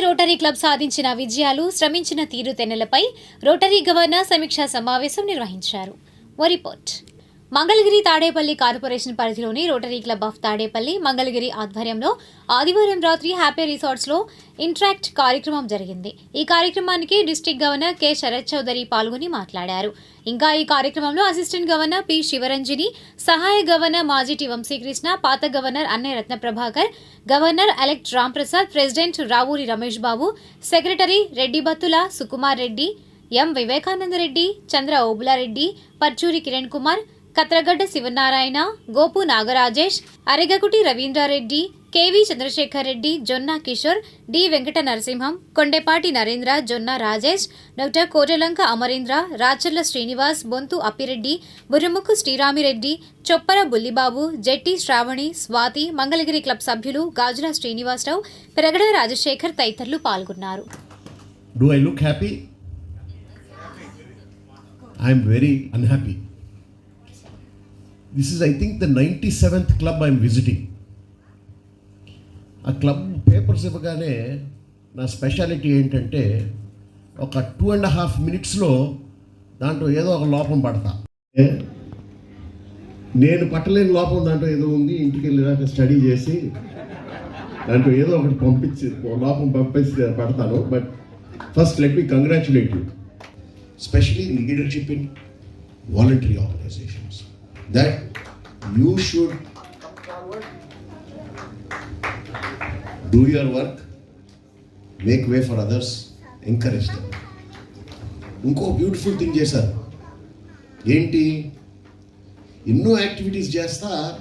Rotary club సాధించిన విజయాలు శ్రమించిన తీరుతెన్నులపై rotary governor సమీక్షా సమావేశం నిర్వహించారు. రిపోర్ట్. మంగళగిరి తాడేపల్లి కార్పొరేషన్ పరిధిలోని rotary club of Tadepalli Mangalagiri ఆధ్వర్యంలో ఆదివారం రాత్రి హ్యాపీ రిసార్ట్స్లో ఇంట్రాక్ట్ కార్యక్రమం జరిగింది. ఈ కార్యక్రమానికి district governor K. Sharath Chaudhary పాల్గొని మాట్లాడారు. ఇంకా ఈ కార్యక్రమంలో అసిస్టెంట్ గవర్నర్ పి. శివరంజని సహాయ గవర్నర్ మాజిటి వంశీకృష్ణ పాత గవర్నర్ అన్నయ్య Ratna Prabhakar governor elect Ramprasad president Ravuri Ramesh Babu secretary Reddy Battula Sukumar Reddy M. Vivekananda Reddy Chandra Obulareddy Parchuri Kiran Kumar Katragadda Sivanarayana Gopu Nagarajesh Arigakuti Ravindrareddy KV Chandrasekhar Reddy Jonna Kishore D Venkata Narasimham Kondepati Narendra Jonna Rajesh doctor Kotalanka Amarendra Racharla Srinivas Bonthu Appireddy Burramukku Sriramireddy Choppara Bullibabu Jetti Sravani Swathi Mangalagiri club సభ్యులు గాజుల శ్రీనివాసరావు పెరగడ రాజశేఖర్ తదితరులు పాల్గొన్నారు Do I look happy? Very unhappy. This is I think the ninety seventh club I'm visiting ఆ club papers ఇవ్వగానే నా speciality ఏంటంటే ఒక two and half మినిట్స్లో దాంట్లో ఏదో ఒక లోపం పడతా. నేను పట్టలేని లోపం దాంట్లో ఏదో ఉంది ఇంటికి వెళ్ళినాక స్టడీ చేసి దాంట్లో ఏదో ఒకటి పంపించి లోపం పంపించి పడతాను. But first let me congratulate you specially leadership in voluntary organisation that you should do your work, make way for others, encourage them. ఇంకో బ్యూటిఫుల్ థింగ్ చేశారు. ఏంటి? ఎన్నో యాక్టివిటీస్ చేస్తా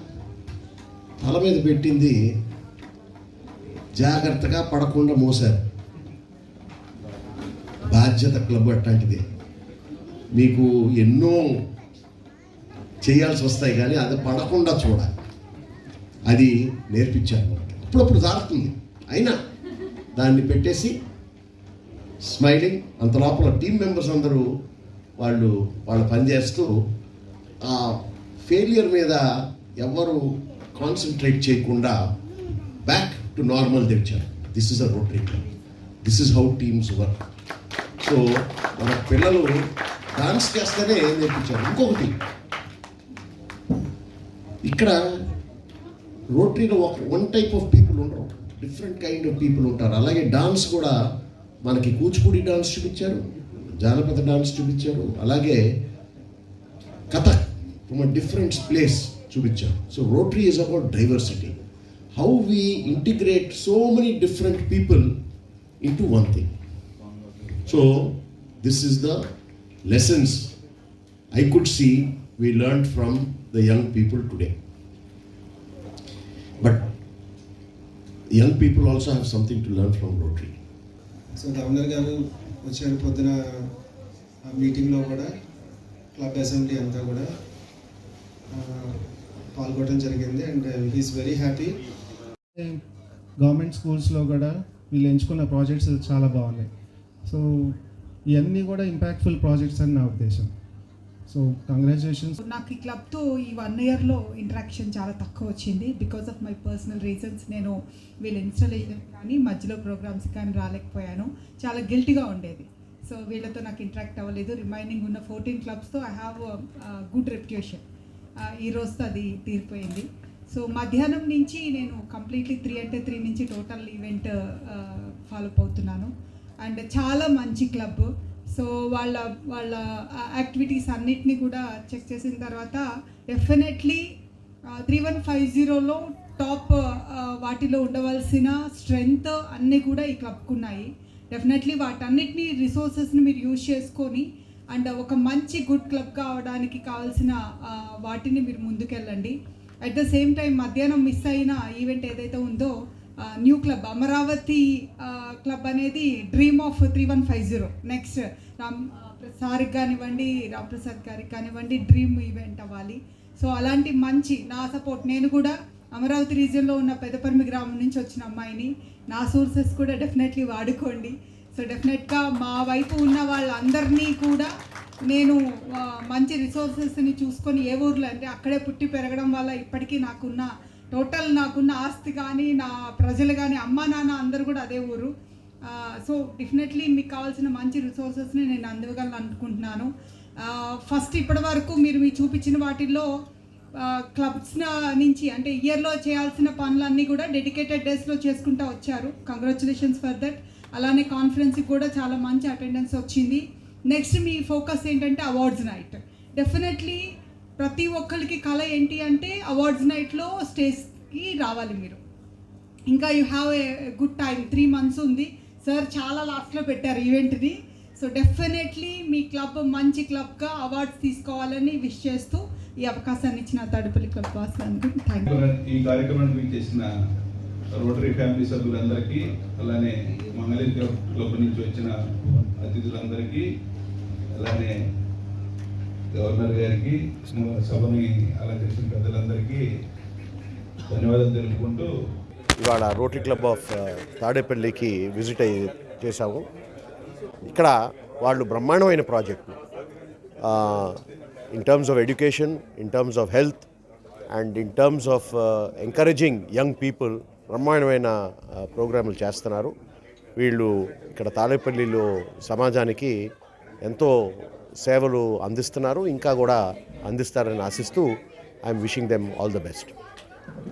తల మీద పెట్టింది జాగ్రత్తగా పడకుండా మోసారు బాధ్యత క్లబ్ అట్లాంటిది. మీకు ఎన్నో చేయాల్సి వస్తాయి కానీ అది పడకుండా చూడాలి. అది నేర్పించారు. మనకి అప్పుడప్పుడు జారుతుంది. అయినా దాన్ని పెట్టేసి స్మైలింగ్ అంత లోపల టీం మెంబర్స్ అందరూ వాళ్ళు వాళ్ళు పనిచేస్తూ ఆ ఫెయిలియర్ మీద ఎవరు కాన్సన్ట్రేట్ చేయకుండా బ్యాక్ టు నార్మల్ తెచ్చారు this is a Rotary club this is how teams work so మన పిల్లలు డాన్స్ చేస్తేనే నేర్పించారు. ఇంకొకటి ఇక్కడ రోటరీలో ఒక వన్ టైప్ ఆఫ్ పీపుల్ ఉండరు. డిఫరెంట్ కైండ్ ఆఫ్ పీపుల్ ఉంటారు. అలాగే డాన్స్ కూడా మనకి కూచిపూడి డాన్స్ చూపించారు జానపద డాన్స్ చూపించారు అలాగే కథ ఫ్రమ్ అ డిఫరెంట్ ప్లేస్ చూపించారు. So Rotary is about diversity how we integrate so many different people into one thing so this is the lessons I could see we learned from the young people today. But young people also have something to learn from Rotary. So governor గారు వచ్చారు పొద్దున మీటింగ్లో కూడా club assembly అంతా కూడా పాల్గొనడం జరిగింది and he's very happy government స్కూల్స్లో కూడా వీళ్ళు ఎంచుకున్న ప్రాజెక్ట్స్ చాలా బాగున్నాయి సో ఇవన్నీ కూడా ఇంపాక్ట్ఫుల్ ప్రాజెక్ట్స్ అని నా ఉద్దేశం సో కంగ్రాచులేషన్స్ నాకు ఈ క్లబ్తో ఈ వన్ ఇయర్లో ఇంటరాక్షన్ చాలా తక్కువ వచ్చింది. Because of my personal reasons నేను వీళ్ళ ఇన్స్టాలేషన్ కానీ మధ్యలో ప్రోగ్రామ్స్ కానీ రాలేకపోయాను. చాలా గిల్టీగా ఉండేది. సో వీళ్ళతో నాకు ఇంటరాక్ట్ అవ్వలేదు. రిమైనింగ్ ఉన్న ఫోర్టీన్ క్లబ్స్తో ఐ హ్యావ్ గుడ్ రెప్యుటేషన్ ఈ రోజుతో అది తీరిపోయింది. సో మధ్యాహ్నం నుంచి నేను కంప్లీట్లీ త్రీ అంటే త్రీ నుంచి టోటల్ ఈవెంట్ ఫాలో అవుతున్నాను అండ్ చాలా మంచి క్లబ్ సో వాళ్ళ వాళ్ళ యాక్టివిటీస్ అన్నిటినీ కూడా చెక్ చేసిన తర్వాత డెఫినెట్లీ త్రీ వన్ ఫైవ్ జీరోలో టాప్ వాటిలో ఉండవలసిన స్ట్రెంగ్త్ అన్నీ కూడా ఈ క్లబ్కు ఉన్నాయి డెఫినెట్లీ వాటన్నిటిని రిసోర్సెస్ని మీరు యూజ్ చేసుకొని అండ్ ఒక మంచి గుడ్ క్లబ్ కావడానికి కావాల్సిన వాటిని మీరు ముందుకెళ్ళండి. అట్ ద సేమ్ టైం మధ్యాహ్నం మిస్ అయిన ఈవెంట్ ఏదైతే ఉందో న్యూ క్లబ్ అమరావతి క్లబ్ అనేది dream of three one five zero next Ram సార్కి కానివ్వండి రామ్ప్రసాద్ గారికి కానివ్వండి డ్రీమ్ ఈవెంట్ అవ్వాలి. సో అలాంటి మంచి నా సపోర్ట్ నేను కూడా అమరావతి రీజియన్లో ఉన్న పెదపర్మి గ్రామం నుంచి వచ్చిన అమ్మాయిని నా సోర్సెస్ కూడా డెఫినెట్లీ వాడుకోండి. సో డెఫినెట్గా మా వైపు ఉన్న వాళ్ళందరినీ కూడా నేను మంచి రిసోర్సెస్ని చూసుకొని ఏ ఊర్లో అంటే అక్కడే పుట్టి పెరగడం వల్ల ఇప్పటికీ నాకున్న టోటల్ నాకున్న ఆస్తి కానీ నా ప్రజలు కానీ అమ్మ నాన్న అందరూ కూడా అదే ఊరు. సో డెఫినెట్లీ మీకు కావాల్సిన మంచి రిసోర్సెస్ని నేను అందివ్వగలను అనుకుంటున్నాను. ఫస్ట్ ఇప్పటి వరకు మీరు మీ చూపించిన వాటిల్లో క్లబ్స్ నుంచి అంటే ఇయర్లో చేయాల్సిన పనులన్నీ కూడా డెడికేటెడ్ డేస్లో చేసుకుంటూ వచ్చారు. కంగ్రాచులేషన్స్ ఫర్ దట్ అలానే కాన్ఫరెన్స్కి కూడా చాలా మంచి అటెండెన్స్ వచ్చింది. నెక్స్ట్ మీ ఫోకస్ ఏంటంటే అవార్డ్స్ నైట్ డెఫినెట్లీ ప్రతి ఒక్కరికి కళ ఏంటి అంటే అవార్డ్స్ నైట్లో స్టేజ్కి రావాలి మీరు. ఇంకా you have a good time three months ఉంది. సార్ చాలా లాస్ట్లో పెట్టారు ఈవెంట్ని సో డెఫినెట్లీ మీ క్లబ్ మంచి క్లబ్గా అవార్డ్స్ తీసుకోవాలని విష్ చేస్తూ ఈ అవకాశాన్ని ఇచ్చిన తడుపల్లి క్లబ్ వాసులకు థ్యాంక్ యూ ఈ కార్యక్రమానికి చేసిన రోటరీ ఫ్యామిలీ సభ్యులందరికీ అలానే మంగళగిరి క్లబ్ నుంచి వచ్చిన అతిథులందరికీ అలానే గవర్నర్ గారికి సభని అలంకరించిన పెద్దలందరికీ ధన్యవాదాలు తెలుపుకుంటూ ఇవాళ రోటరీ క్లబ్ ఆఫ్ తాడేపల్లికి విజిట్ అయ్యి చేశాము. ఇక్కడ వాళ్ళు బ్రహ్మాండమైన project. In terms of education in terms of health and in terms of encouraging young people బ్రహ్మాండమైన ప్రోగ్రాములు చేస్తున్నారు. వీళ్ళు ఇక్కడ తాడేపల్లిలో సమాజానికి ఎంతో సేవలు అందిస్తున్నారు. ఇంకా కూడా అందిస్తారని ఆశిస్తూ I'm wishing them all the best